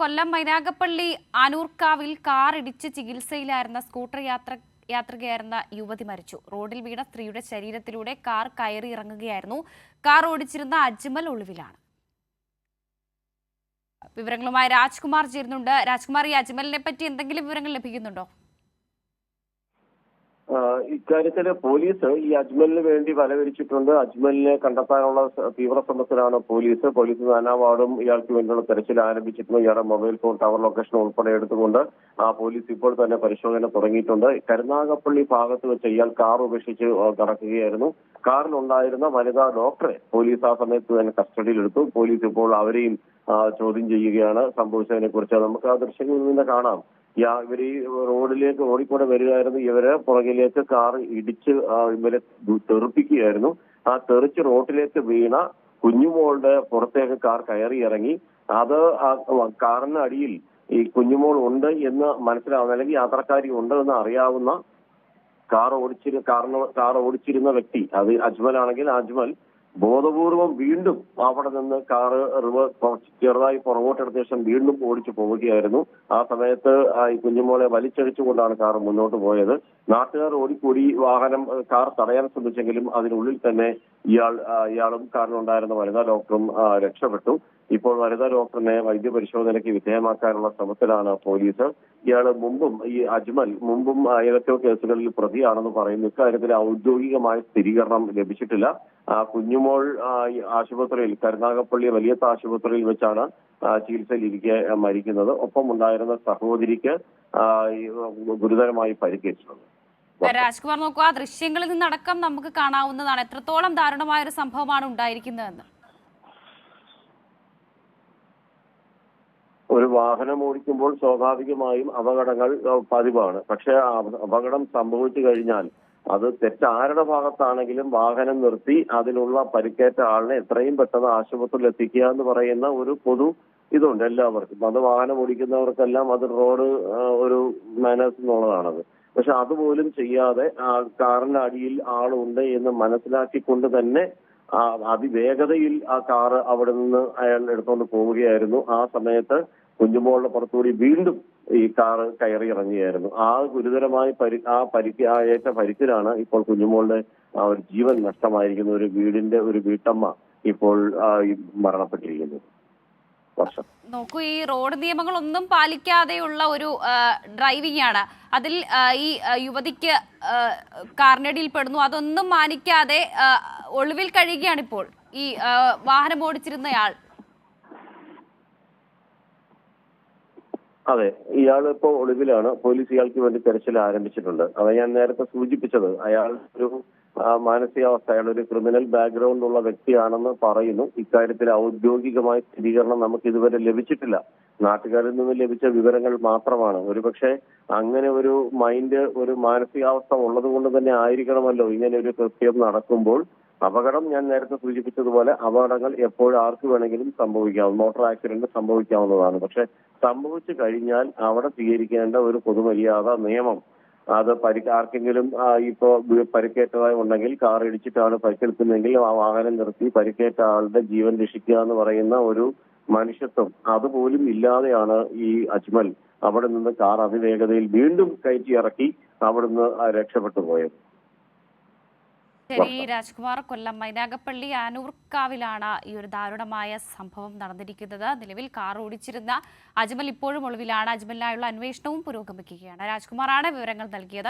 കൊല്ലം മൈനാഗപ്പള്ളി അനൂർക്കാവിൽ കാറിടിച്ച് ചികിത്സയിലായിരുന്ന സ്കൂട്ടർ യാത്ര യാത്രികയായിരുന്ന യുവതി മരിച്ചു. റോഡിൽ വീണ സ്ത്രീയുടെ ശരീരത്തിലൂടെ കാർ കയറി ഇറങ്ങുകയായിരുന്നു. കാർ ഓടിച്ചിരുന്ന അജ്മൽ ഒളിവിലാണ്. വിവരങ്ങളുമായി രാജ്കുമാർ ചേരുന്നുണ്ട്. രാജ്കുമാർ ഈ അജ്മലിനെ പറ്റി എന്തെങ്കിലും വിവരങ്ങൾ ലഭിക്കുന്നുണ്ടോ? ആ, ഇക്കാര്യത്തിൽ പോലീസ് ഈ അജ്മലിന് വേണ്ടി വലവരിച്ചിട്ടുണ്ട്. അജ്മലിനെ കണ്ടെത്താനുള്ള തീവ്ര ശ്രമത്തിലാണ് പോലീസ്. പോലീസ് നാനാ വാർഡും ഇയാൾക്ക് വേണ്ടിയുള്ള തെരച്ചിൽ ആരംഭിച്ചിട്ടുണ്ട് ഇയാളുടെ മൊബൈൽ ഫോൺ ടവർ ലൊക്കേഷൻ ഉൾപ്പെടെ എടുത്തുകൊണ്ട് ആ പോലീസ് ഇപ്പോൾ തന്നെ പരിശോധന തുടങ്ങിയിട്ടുണ്ട്. കരുനാഗപ്പള്ളി ഭാഗത്ത് വെച്ച് ഇയാൾ കാർ ഉപേക്ഷിച്ച് കടക്കുകയായിരുന്നു. കാറിലുണ്ടായിരുന്ന വനിതാ ഡോക്ടറെ പോലീസ് ആ സമയത്ത് തന്നെ കസ്റ്റഡിയിലെടുത്തു. പോലീസ് ഇപ്പോൾ അവരെയും ചോദ്യം ചെയ്യുകയാണ്. സംഭവിച്ചതിനെ കുറിച്ച് നമുക്ക് ആ ദൃശ്യങ്ങളിൽ നിന്ന് കാണാം. യാ- ഇവർ ഈ റോഡിലേക്ക് ഓടിക്കൂടെ വരികയായിരുന്നു. ഇവരെ പുറകിലേക്ക് കാർ ഇടിച്ച് ഇവരെ തെറിപ്പിക്കുകയായിരുന്നു. ആ തെറിച്ച് റോഡിലേക്ക് വീണ കുഞ്ഞുമോളുടെ പുറത്തേക്ക് കാർ കയറി ഇറങ്ങി. അത് കാറിന് അടിയിൽ ഈ കുഞ്ഞുമോൾ ഉണ്ട് എന്ന് മനസ്സിലാവുന്ന അല്ലെങ്കിൽ യാത്രക്കാരി ഉണ്ട് എന്ന് അറിയാവുന്ന കാർ ഓടിച്ചിരുന്ന കാറിന് കാർ ഓടിച്ചിരുന്ന വ്യക്തി. അത് അജ്മൽ ആണെങ്കിൽ അജ്മൽ ബോധപൂർവം വീണ്ടും അവിടെ നിന്ന് കാറ് കുറച്ച് ചെറുതായി പുറകോട്ടെടുത്ത ശേഷം വീണ്ടും ഓടിച്ചു പോവുകയായിരുന്നു. ആ സമയത്ത് ഈ കുഞ്ഞുമോളെ വലിച്ചഴിച്ചുകൊണ്ടാണ് കാർ മുന്നോട്ട് പോയത്. നാട്ടുകാർ ഓടിക്കൂടി വാഹനം കാർ തടയാൻ ശ്രമിച്ചെങ്കിലും അതിനുള്ളിൽ തന്നെ ഇയാൾ ഇയാളും കാറിലുണ്ടായിരുന്ന വനിതാ ഡോക്ടറും രക്ഷപ്പെട്ടു. ഇപ്പോൾ വനിതാ ഡോക്ടറിനെ വൈദ്യപരിശോധനയ്ക്ക് വിധേയമാക്കാനുള്ള ശ്രമത്തിലാണ് പോലീസ്. ഇയാൾ മുമ്പും ഈ അജ്മൽ മുമ്പും ഏതൊക്കെയോ കേസുകളിൽ പ്രതിയാണെന്ന് പറയുന്നു. ഇക്കാര്യത്തിൽ ഔദ്യോഗികമായ സ്ഥിരീകരണം ലഭിച്ചിട്ടില്ല. കുഞ്ഞുമോൾ ആശുപത്രിയിൽ കരുനാഗപ്പള്ളി വലിയ ആശുപത്രിയിൽ വെച്ചാണ് ചികിത്സയിലിരിക്കെ മരിക്കുന്നത്. ഒപ്പം ഉണ്ടായിരുന്ന സഹോദരിക്ക് ഗുരുതരമായി പരിക്കേറ്റിട്ടുണ്ട്. രാജ്കുമാർ നോക്കൂ ആ ദൃശ്യങ്ങളിൽ നിന്നടക്കം നമുക്ക് കാണാവുന്നതാണ്. എത്രത്തോളം ദാരുണമായ ഒരു സംഭവമാണ് ഉണ്ടായിരിക്കുന്നതെന്ന്. ഒരു വാഹനം ഓടിക്കുമ്പോൾ സ്വാഭാവികമായും അപകടങ്ങൾ പതിവാണ്. പക്ഷെ അപകടം സംഭവിച്ചു കഴിഞ്ഞാൽ അത് തെറ്റാരുടെ ഭാഗത്താണെങ്കിലും വാഹനം നിർത്തി അതിലുള്ള പരിക്കേറ്റ ആളിനെ എത്രയും പെട്ടെന്ന് ആശുപത്രിയിൽ എത്തിക്കുക എന്ന് പറയുന്ന ഒരു പൊതു ഇതുണ്ട് എല്ലാവർക്കും. അത് വാഹനം ഓടിക്കുന്നവർക്കെല്ലാം അത് റോഡ് ഒരു മാനേഴ്സ് എന്നുള്ളതാണത്. പക്ഷെ അതുപോലും ചെയ്യാതെ ആ കാറിന്റെ അടിയിൽ ആളുണ്ട് എന്ന് മനസ്സിലാക്കിക്കൊണ്ട് തന്നെ അതിവേഗതയിൽ ആ കാറ് അവിടെ നിന്ന് അയാൾ എടുത്തുകൊണ്ട് പോവുകയായിരുന്നു. ആ സമയത്ത് കുഞ്ഞുമോളുടെ പുറത്തുകൂടി വീണ്ടും ഈ കാറ് കയറി ഇറങ്ങുകയായിരുന്നു ആ ഗുരുതരമായി പരി ആ പരിക്ക് ആ ഏറ്റ പരിക്കിലാണ് ഇപ്പോൾ കുഞ്ഞുമോളുടെ ആ ഒരു ജീവൻ നഷ്ടമായിരിക്കുന്ന ഒരു വീടിന്റെ ഒരു വീട്ടമ്മ ഇപ്പോൾ മരണപ്പെട്ടിരിക്കുന്നത് നോക്കൂ ഈ റോഡ് നിയമങ്ങളൊന്നും പാലിക്കാതെയുള്ള ഒരു ഡ്രൈവിംഗ് ആണ് അതിൽ ഈ യുവതിക്ക് കാർണടിയിൽ പെടുന്നു. അതൊന്നും മാനിക്കാതെ ഒളിവിൽ കഴിയുകയാണ് ഇപ്പോൾ ഈ വാഹനം ഓടിച്ചിരുന്നയാൾ. അതെ ഇയാൾ ഇപ്പോൾ ഒളിവിലാണ്. പോലീസ് ഇയാൾക്ക് വേണ്ടി തെരച്ചിൽ ആരംഭിച്ചിട്ടുണ്ട്. അത് ഞാൻ നേരത്തെ സൂചിപ്പിച്ചത്. അയാൾ ഒരു മാനസികാവസ്ഥ അയാൾ ഒരു ക്രിമിനൽ ബാക്ക്ഗ്രൗണ്ട് ഉള്ള വ്യക്തിയാണെന്ന് പറയുന്നു. ഇക്കാര്യത്തിൽ ഔദ്യോഗികമായ സ്ഥിരീകരണം നമുക്ക് ഇതുവരെ ലഭിച്ചിട്ടില്ല. നാട്ടുകാരിൽ നിന്ന് ലഭിച്ച വിവരങ്ങൾ മാത്രമാണ്. ഒരുപക്ഷെ അങ്ങനെ ഒരു മൈൻഡ് ഒരു മാനസികാവസ്ഥ ഉള്ളത് കൊണ്ട് തന്നെ ആയിരിക്കണമല്ലോ ഇങ്ങനെ ഒരു കൃത്യം നടക്കുമ്പോൾ അപകടം ഞാൻ നേരത്തെ സൂചിപ്പിച്ചതുപോലെ അപകടങ്ങൾ എപ്പോഴും ആർക്ക് വേണമെങ്കിലും സംഭവിക്കാം. മോട്ടോർ ആക്സിഡന്റ് സംഭവിക്കാവുന്നതാണ്. പക്ഷെ സംഭവിച്ചു കഴിഞ്ഞാൽ അവിടെ സ്വീകരിക്കേണ്ട ഒരു പൊതുമര്യാദ നിയമം. അത് പരിക്ക് ആർക്കെങ്കിലും ഇപ്പോ പരിക്കേറ്റതായി ഉണ്ടെങ്കിൽ കാർ ഇടിച്ചിട്ടാണ് പരിക്കേൽക്കുന്നതെങ്കിൽ ആ വാഹനം നിർത്തി പരിക്കേറ്റ ആളുടെ ജീവൻ രക്ഷിക്കുക എന്ന് പറയുന്ന ഒരു മനുഷ്യത്വം അതുപോലും ഇല്ലാതെയാണ് ഈ അജ്മൽ അവിടെ നിന്ന് കാർ അതിവേഗതയിൽ വീണ്ടും കയറ്റി ഇറക്കി അവിടുന്ന് രക്ഷപ്പെട്ടു പോയത്. ശരി രാജ്കുമാർ കൊല്ലം മൈനാഗപ്പള്ളി ആനൂർക്കാവിലാണ് ഈ ഒരു ദാരുണമായ സംഭവം നടന്നിരിക്കുന്നത്. നിലവിൽ കാർ ഓടിച്ചിരുന്ന അജ്മൽ ഇപ്പോഴും ഒളിവിലാണ്. അജ്മലിനായുള്ള അന്വേഷണവും പുരോഗമിക്കുകയാണ്. രാജ്കുമാറാണ് വിവരങ്ങൾ നൽകിയത്.